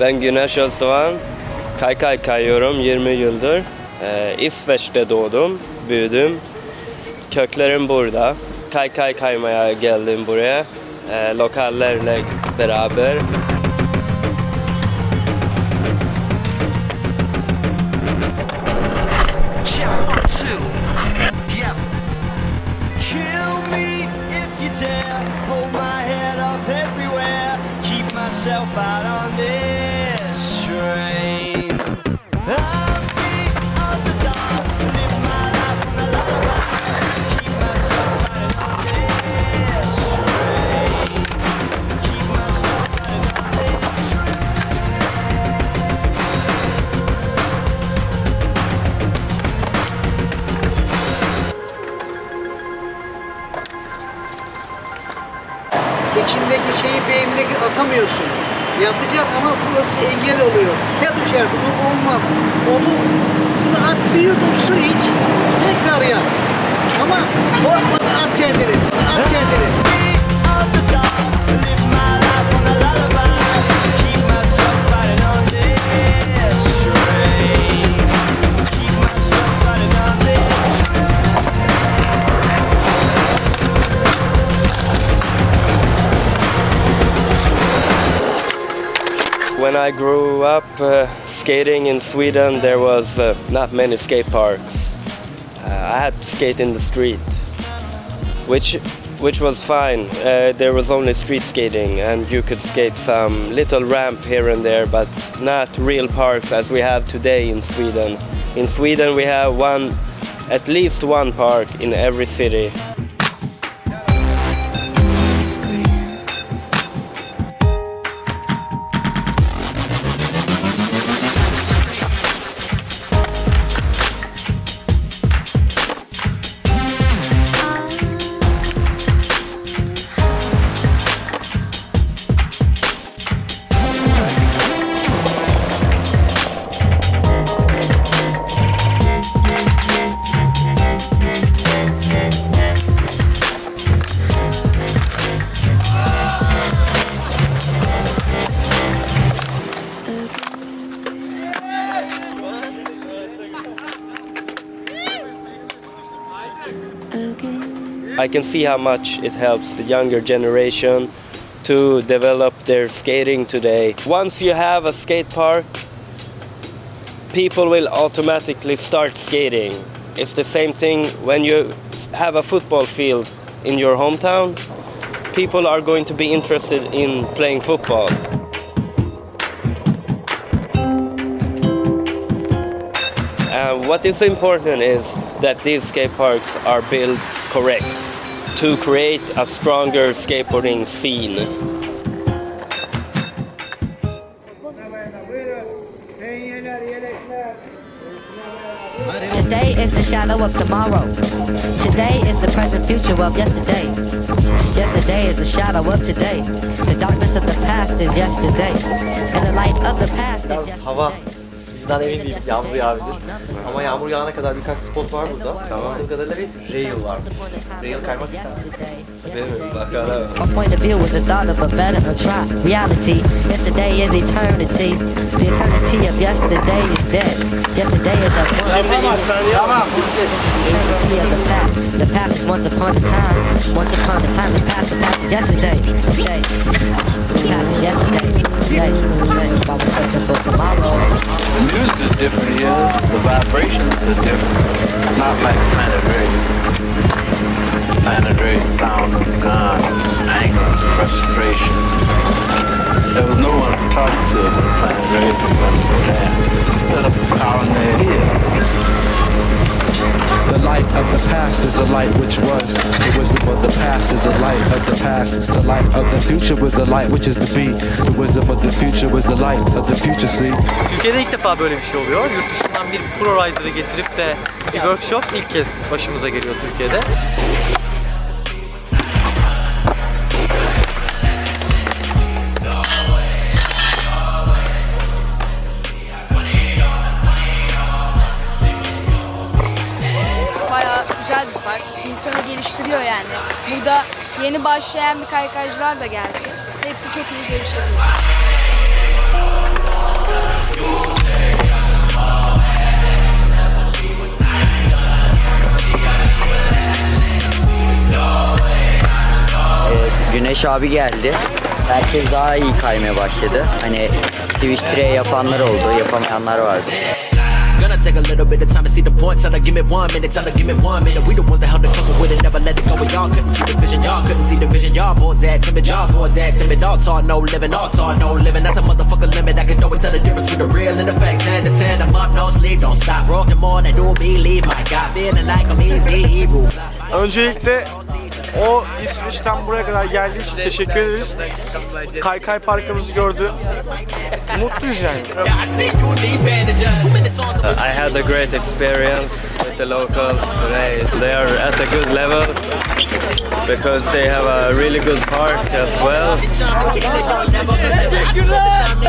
Ben Güneş Özdoğan. Kaykay kayıyorum 20 yıldır. Ee, İsveç'te doğdum, büyüdüm. Köklerim burada. Kaykay kaymaya geldim buraya. Ee, lokallerle beraber. Out on beynindeki atamıyorsun. Yapacaksın ama burası engel oluyor. Ya düşersin, o olmaz. Onu bunu at bir su iç, tekrar yap. Ama korkmadan at kendini, at kendini. When I grew up uh, skating in Sweden, there was uh, not many skate parks. Uh, I had to skate in the street, which which was fine. Uh, there was only street skating, and you could skate some little ramp here and there, but not real parks as we have today in Sweden. In Sweden, we have one, at least one park in every city. I can see how much it helps the younger generation to develop their skating today. Once you have a skate park, people will automatically start skating. It's the same thing when you have a football field in your hometown. People are going to be interested in playing football. What is important is that these skate parks are built correct to create a stronger skateboarding scene. Today is the shadow of tomorrow. Today is the present future of yesterday. Yesterday is the shadow of today. The darkness of the past is yesterday. And the light of the past is Biraz yesterday. Bizden emin değilim. Yağmur yağabilir. Ama yağmur yağana kadar birkaç spot var burada. Tamam. Anladığım kadarıyla bir rail var. Rail kaymak ister misin? My point of view was the thought of a better a try. Reality, yesterday is eternity. The eternity of yesterday is dead. Yesterday is a eternity of the past. The past is once upon a time. Once upon a time is past. The past is yesterday. Today. The past is yesterday. Today. Today. Is different here. The vibrations are different. Not like Planet Earth. Planet Earth sound of guns, anger, frustration. There was no one to talk to on Planet Earth to understand. Set up a colony here. The light of the past is the light which was. Wisdom of the past is the light of the past. The light of the future was the light which is to be. The wisdom of the future was the light of the future, see. Türkiye'de ilk defa böyle bir şey oluyor. Yurt dışından bir pro rider'ı getirip de bir workshop ilk kez başımıza geliyor Türkiye'de. Geliştiriyor yani. Burada yeni başlayan bir kaykaycılar da gelsin. Hepsi çok iyi gelişebilir. Güneş abi geldi. Herkes daha iyi kaymaya başladı. Hani Twitch yapanlar oldu, yapamayanlar vardı. Gonna take a little bit of time to see the point. To give me one minute. To give me one minute. We the ones that held the closer with it, never let it go. But y'all couldn't see the vision. Y'all couldn't see the vision. Y'all boys that timid. Y'all boys that timid. All talk, no living. All talk, no living. That's a motherfucker limit. I can always tell the difference between the real and the fake. Ten to ten, I'm up, no sleep, don't stop. Broke the morning, do believe. My God, feeling like I'm easy Hebrew. Öncelikle o İsveç'ten buraya kadar geldiği için teşekkür ederiz. Kaykay parkımızı gördü. Mutluyuz yani. I had a great experience with the locals. They, they are at a good level because they have a really good park as well. Never